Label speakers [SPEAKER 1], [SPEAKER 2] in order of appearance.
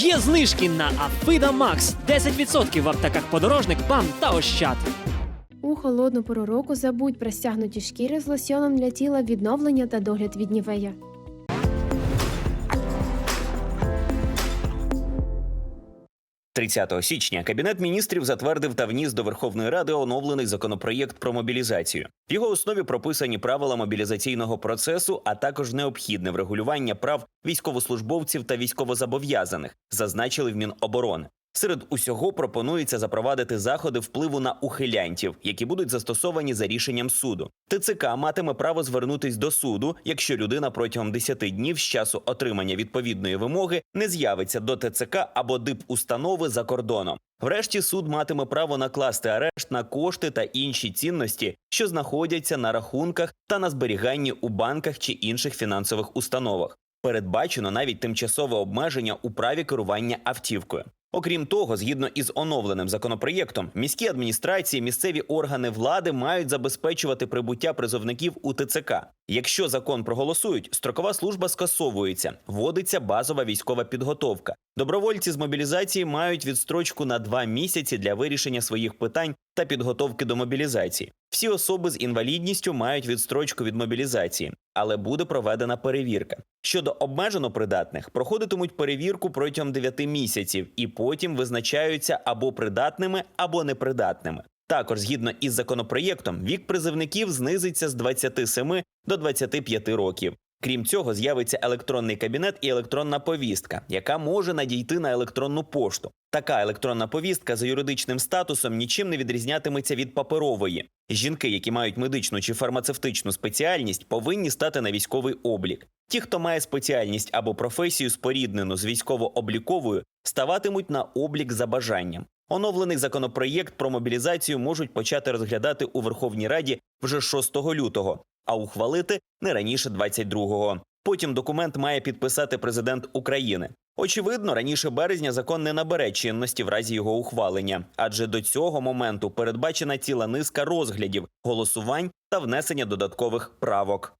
[SPEAKER 1] Є знижки на Афида Макс 10% в аптеках подорожник, БАМ та Ощад.
[SPEAKER 2] У холодну пору року забудь про стягнуті шкіри з лосьоном для тіла відновлення та догляд від нівея.
[SPEAKER 3] – 30 січня Кабінет міністрів затвердив та вніс до Верховної Ради оновлений законопроєкт про мобілізацію. В його основі прописані правила мобілізаційного процесу, а також необхідне врегулювання прав військовослужбовців та військовозобов'язаних, зазначили в Міноборони. Серед усього пропонується запровадити заходи впливу на ухилянтів, які будуть застосовані за рішенням суду. ТЦК матиме право звернутись до суду, якщо людина протягом 10 днів з часу отримання відповідної вимоги не з'явиться до ТЦК або дип установи за кордоном. Врешті суд матиме право накласти арешт на кошти та інші цінності, що знаходяться на рахунках та на зберіганні у банках чи інших фінансових установах. Передбачено навіть тимчасове обмеження у праві керування автівкою. Окрім того, згідно із оновленим законопроєктом, міські адміністрації, місцеві органи влади мають забезпечувати прибуття призовників у ТЦК. Якщо закон проголосують, строкова служба скасовується, вводиться базова військова підготовка. Добровольці з мобілізації мають відстрочку на два місяці для вирішення своїх питань та підготовки до мобілізації. Всі особи з інвалідністю мають відстрочку від мобілізації, але буде проведена перевірка. Щодо обмежено придатних, проходитимуть перевірку протягом 9 місяців і потім визначаються або придатними, або непридатними. Також, згідно із законопроєктом, вік призивників знизиться з 27 до 25 років. Крім цього, з'явиться електронний кабінет і електронна повістка, яка може надійти на електронну пошту. Така електронна повістка за юридичним статусом нічим не відрізнятиметься від паперової. Жінки, які мають медичну чи фармацевтичну спеціальність, повинні стати на військовий облік. Ті, хто має спеціальність або професію споріднену з військово-обліковою, ставатимуть на облік за бажанням. Оновлений законопроєкт про мобілізацію можуть почати розглядати у Верховній Раді вже 6 лютого, а ухвалити не раніше 22-го. Потім документ має підписати президент України. Очевидно, раніше березня закон не набере чинності в разі його ухвалення, адже до цього моменту передбачена ціла низка розглядів, голосувань та внесення додаткових правок.